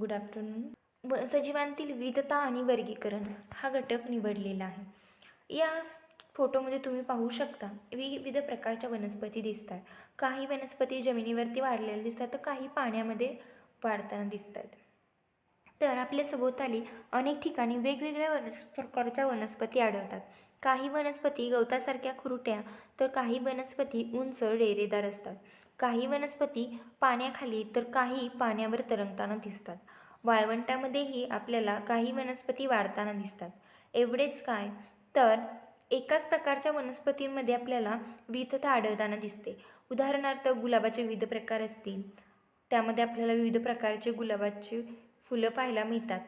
Good afternoon व सजीवांतील विविधता आणि वर्गीकरण हा घटक निवडलेला आहे. या फोटोमध्ये तुम्ही पाहू शकता विविध प्रकारच्या वनस्पती दिसतात. काही वनस्पती जमिनीवरती वाढलेल्या दिसतात तर काही पाण्यामध्ये वाढताना दिसतात. तर आपल्या सभोवताली अनेक ठिकाणी वेगवेगळ्या वन प्रकारच्या वनस्पती आढळतात. काही वनस्पती गवतासारख्या खुरट्या तर काही वनस्पती उंच डेरेदार असतात. काही वनस्पती पाण्याखाली तर काही पाण्यावर तरंगताना दिसतात. वाळवंटामध्येही आपल्याला काही वनस्पती वाढताना दिसतात. एवढेच काय? तर एकाच प्रकारच्या वनस्पतींमध्ये आपल्याला विविधता आढळताना दिसते. उदाहरणार्थ गुलाबाचे विविध प्रकार असतील. त्यामध्ये आपल्याला विविध प्रकारचे गुलाबाची फुलं पाहायला मिळतात.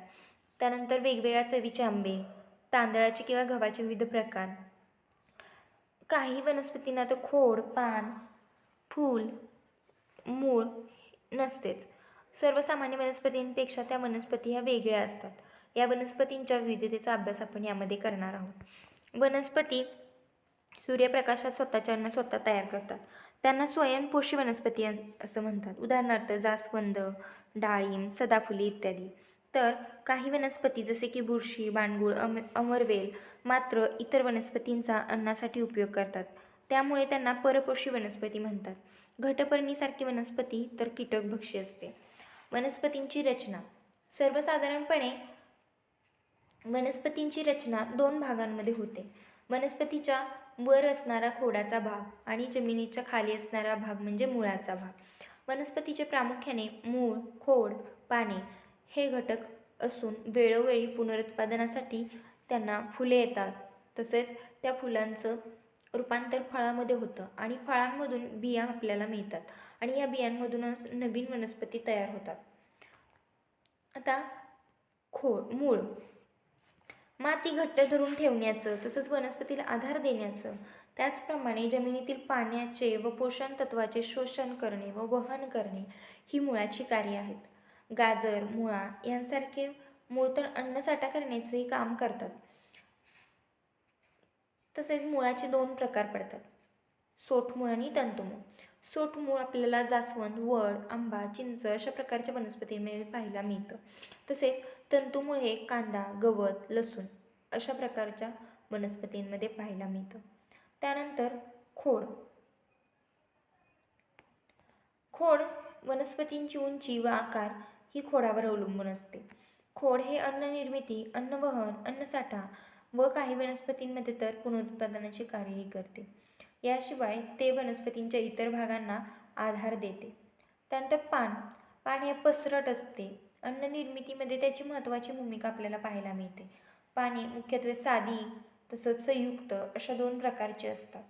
त्यानंतर वेगवेगळ्या चवीचे आंबे तांदळाचे किंवा गव्हाचे विविध प्रकार. काही वनस्पतींना तर खोड पान फूल मूळ नसतेच. सर्वसामान्य वनस्पतींपेक्षा त्या वनस्पती ह्या वेगळ्या असतात. या वनस्पतींच्या विविधतेचा अभ्यास आपण यामध्ये करणार आहोत. वनस्पती सूर्यप्रकाशात स्वतःच्या अन्न स्वतः तयार करतात. त्यांना स्वयंपोषी वनस्पती असं म्हणतात. उदाहरणार्थ जास्वंद डाळिंब सदाफुली इत्यादी. तर काही वनस्पती जसे की बुरशी बांडगूळ अम अमरवेल मात्र इतर वनस्पतींचा अन्नासाठी उपयोग करतात. त्यामुळे त्यांना परपोषी वनस्पती म्हणतात. घटपर्णीसारखी वनस्पती तर कीटकभक्षी असते. वनस्पतींची रचना. सर्वसाधारणपणे वनस्पतींची रचना दोन भागांमध्ये होते. वनस्पतीच्या वर असणारा खोडाचा भाग आणि जमिनीच्या खाली असणारा भाग म्हणजे मुळाचा भाग. वनस्पतीचे प्रामुख्याने मूळ खोड पाने हे घटक असून वेळोवेळी पुनरुत्पादनासाठी त्यांना फुले येतात. तसेच त्या फुलांचं रूपांतर फळामध्ये होतं आणि फळांमधून बिया आपल्याला मिळतात आणि या बियांमधूनच नवीन वनस्पती तयार होतात. आता खोळ मूळ. माती घट्ट धरून ठेवण्याचं तसंच वनस्पतीला आधार देण्याचं त्याचप्रमाणे जमिनीतील पाण्याचे व पोषण तत्वाचे शोषण करणे व वहन करणे ही मुळाची कार्ये आहेत. गाजर मुळा यांसारखे मूळ तर अन्नसाठा करण्याचेही काम करतात. तसेच मुळाचे दोन प्रकार पडतात. सोटमूळ आणि तंतुमूळ सोटमूळ आपल्याला जास्वंद वड आंबा चिंच अशा प्रकारच्या वनस्पतींमध्ये पाहायला मिळतं. तसेच तंतुमूळ हे कांदा गवत लसूण अशा प्रकारच्या वनस्पतींमध्ये पाहायला मिळतं. त्यानंतर खोड. खोड वनस्पतींची उंची व आकार ही खोडावर अवलंबून असते. खोड हे अन्न निर्मिती अन्नवहन अन्नसाठा व काही वनस्पतींमध्ये तर पुनरुत्पादनाचे कार्यही करते. याशिवाय ते वनस्पतींच्या इतर भागांना आधार देते. त्यानंतर पान. पान हे पसरट असते. अन्न निर्मितीमध्ये त्याची महत्त्वाची भूमिका आपल्याला पाहायला मिळते. पाने मुख्यत्वे साधी तसंच संयुक्त अशा दोन प्रकारचे असतात.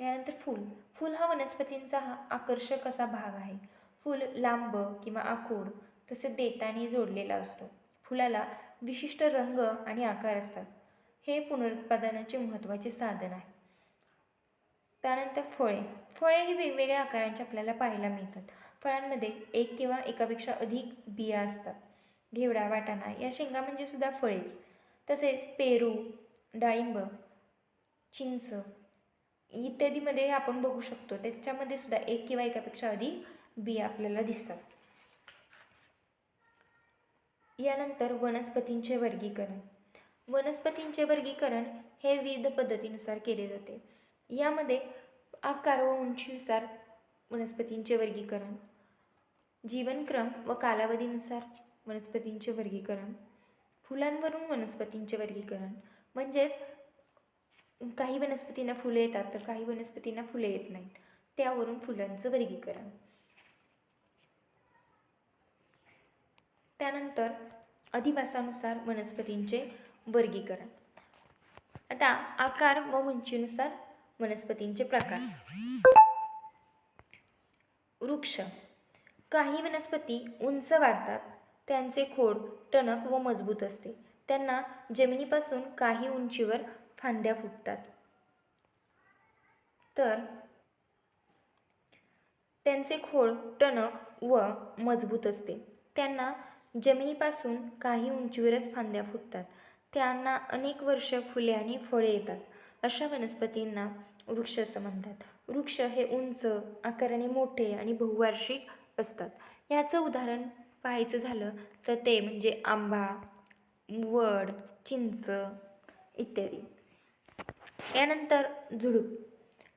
यानंतर फूल. फूल हा वनस्पतींचा हा आकर्षक असा भाग आहे. फूल लांब किंवा आखूड तसे देताने जोडलेला असतो. फुलाला विशिष्ट रंग आणि आकार असतात. हे पुनरुत्पादनाचे महत्त्वाचे साधन आहे. त्यानंतर फळे. फळे ही वेगवेगळ्या आकारांची आपल्याला पाहायला मिळतात. फळांमध्ये एक किंवा एकापेक्षा अधिक बिया असतात. घेवडा वाटाणा या शेंगा म्हणजे सुद्धा फळेच. तसेच पेरू डाळिंब चिंच इत्यादीमध्ये आपण बघू शकतो. त्याच्यामध्ये सुद्धा एक किंवा एकापेक्षा अधिक बिया आपल्याला दिसतात. यानंतर वनस्पतींचे वर्गीकरण. वनस्पतींचे वर्गीकरण हे विविध पद्धतीनुसार केले जाते. यामध्ये आकार व उंचीनुसार वनस्पतींचे वर्गीकरण जीवनक्रम व कालावधीनुसार वनस्पतींचे वर्गीकरण फुलांवरून वनस्पतींचे वर्गीकरण. म्हणजेच काही वनस्पतींना फुले येतात तर काही वनस्पतींना फुले येत नाहीत. त्यावरून फुलांचं वर्गीकरण. त्यानंतर अधिवासानुसार वनस्पतींचे वर्गीकरण. आता आकार व उंचीनुसार वनस्पतींचे प्रकार. वृक्ष. काही वनस्पती उंच वाढतात. त्यांचे खोड टणक व मजबूत असते. त्यांना जमिनीपासून काही उंचीवर फांद्या फुटतात. तर त्यांचे खोड टणक व मजबूत असते. त्यांना जमिनीपासून काही उंचीवरच फांद्या फुटतात. त्यांना अनेक वर्ष फुले आणि फळे येतात अशा वनस्पतींना वृक्ष असं म्हणतात. वृक्ष हे उंच आकाराने मोठे आणि बहुवार्षिक असतात. याचं उदाहरण पाहायचं झालं तर ते म्हणजे आंबा वड चिंच इत्यादी. यानंतर झुडूप.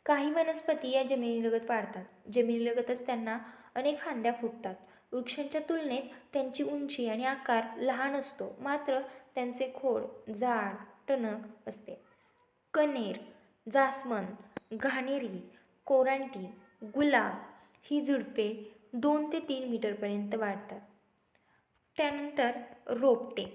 काही वनस्पती या जमिनीलगत वाढतात. जमिनीलगतच त्यांना अनेक फांद्या फुटतात. वृक्षांच्या तुलनेत त्यांची उंची आणि आकार लहान असतो. मात्र त्यांचे खोड जाड टणक असते. कनेर जास्वंद घाणेरी कोरांटी गुलाब ही झुडपे दोन ते तीन मीटरपर्यंत वाढतात. त्यानंतर रोपटे.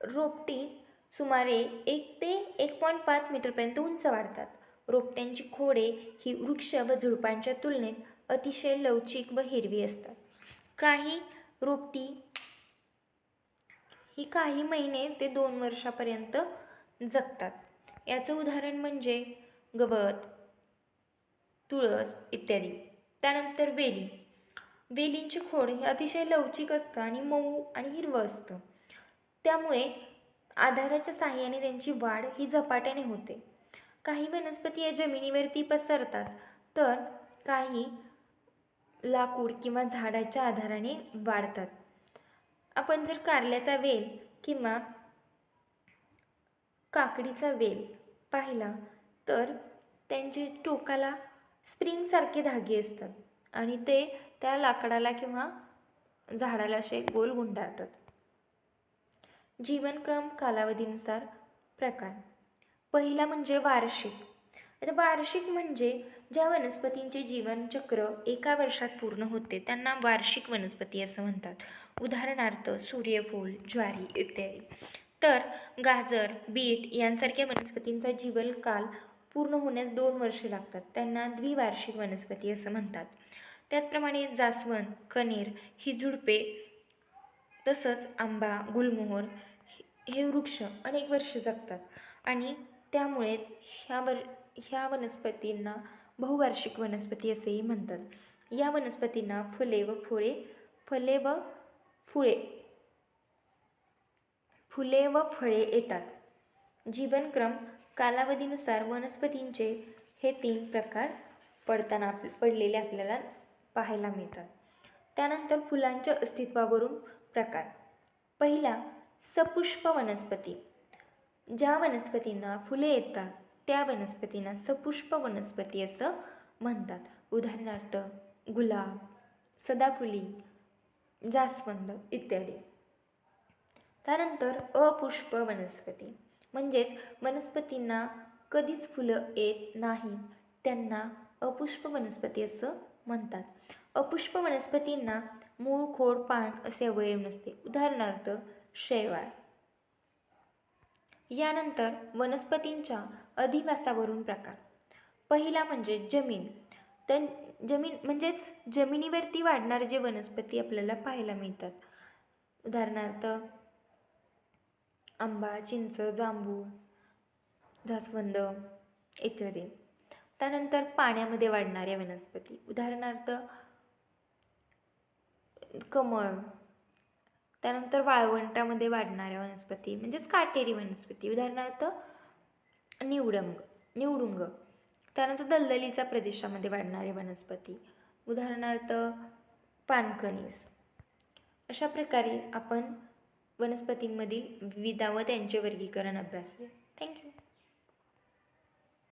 रोपटी सुमारे एक ते एक पॉईंट पाच मीटरपर्यंत उंच वाढतात. रोपट्यांची खोडे ही वृक्ष व झुडपांच्या तुलनेत अतिशय लवचिक व हिरवी असतात. काही रोपटी ही काही महिने ते दोन वर्षापर्यंत जगतात. याचं उदाहरण म्हणजे गवत तुळस इत्यादी. त्यानंतर वेली. वेलींचे खोड हे अतिशय लवचिक असतं आणि मऊ आणि हिरवं असतं. त्यामुळे आधाराच्या साहाय्याने त्यांची वाढ ही झपाट्याने होते. काही वनस्पती या जमिनीवरती पसरतात तर काही लाकूड किंवा झाडाच्या आधाराने वाढतात. आपण जर कारल्याचा वेल किंवा काकडीचा वेल पाहिला तर त्यांचे टोकाला स्प्रिंगसारखे धागे असतात आणि ते त्या लाकडाला किंवा झाडाला असे गोल गुंडाळतात. जीवनक्रम कालावधीनुसार प्रकार. पहिला म्हणजे वार्षिक. आता वार्षिक म्हणजे ज्या वनस्पतींचे जीवनचक्र एका वर्षात पूर्ण होते त्यांना वार्षिक वनस्पती असं म्हणतात. उदाहरणार्थ सूर्यफूल ज्वारी इत्यादी. तर गाजर बीट यांसारख्या वनस्पतींचा जीवनकाल पूर्ण होण्यास दोन वर्षे लागतात. त्यांना द्विवार्षिक वनस्पती असं म्हणतात. त्याचप्रमाणे जास्वंद कनेर ही झुडपे तसंच आंबा गुलमोहर हे वृक्ष अनेक वर्ष जगतात. आणि त्यामुळेच ह्या वर ह्या वनस्पतींना बहुवार्षिक वनस्पती असेही म्हणतात. या वनस्पतींना फुले व फुळे फले व फुळे फुले व फळे येतात. जीवनक्रम कालावधीनुसार वनस्पतींचे हे तीन प्रकार पडताना आप पडलेले आपल्याला पाहायला मिळतात. त्यानंतर फुलांच्या अस्तित्वावरून प्रकार. पहिला सपुष्प वनस्पती. ज्या वनस्पतींना फुले येतात त्या वनस्पतींना सपुष्प वनस्पती असं म्हणतात. उदाहरणार्थ गुलाब सदाफुली जास्वंद इत्यादी. त्यानंतर अपुष्प वनस्पती. म्हणजेच वनस्पतींना कधीच फुलं येत नाहीत त्यांना अपुष्प वनस्पती असं म्हणतात. अपुष्प वनस्पतींना मूळ खोड पान असे अवयव नसते. उदाहरणार्थ शैवाळ. यानंतर वनस्पतींच्या अधिवासावरून प्रकार. पहिला म्हणजे जमीन. तर जमीन म्हणजेच जमिनीवरती वाढणारे जे वनस्पती आपल्याला पाहायला मिळतात. उदाहरणार्थ आंबा चिंच जांभूळ जास्वंद इत्यादी. त्यानंतर पाण्यामध्ये वाढणाऱ्या वनस्पती. उदाहरणार्थ कमळ त्यानंतर वाळवंटामध्ये वाढणाऱ्या वनस्पती म्हणजेच काटेरी वनस्पती. उदाहरणार्थ निवडंग निवडुंग. त्यानंतर दलदलीच्या प्रदेशामध्ये वाढणारे वनस्पती. उदाहरणार्थ पानकणीस अशा प्रकारे आपण वनस्पतींमधील विविधा व त्यांचे वर्गीकरण अभ्यासले. थँक्यू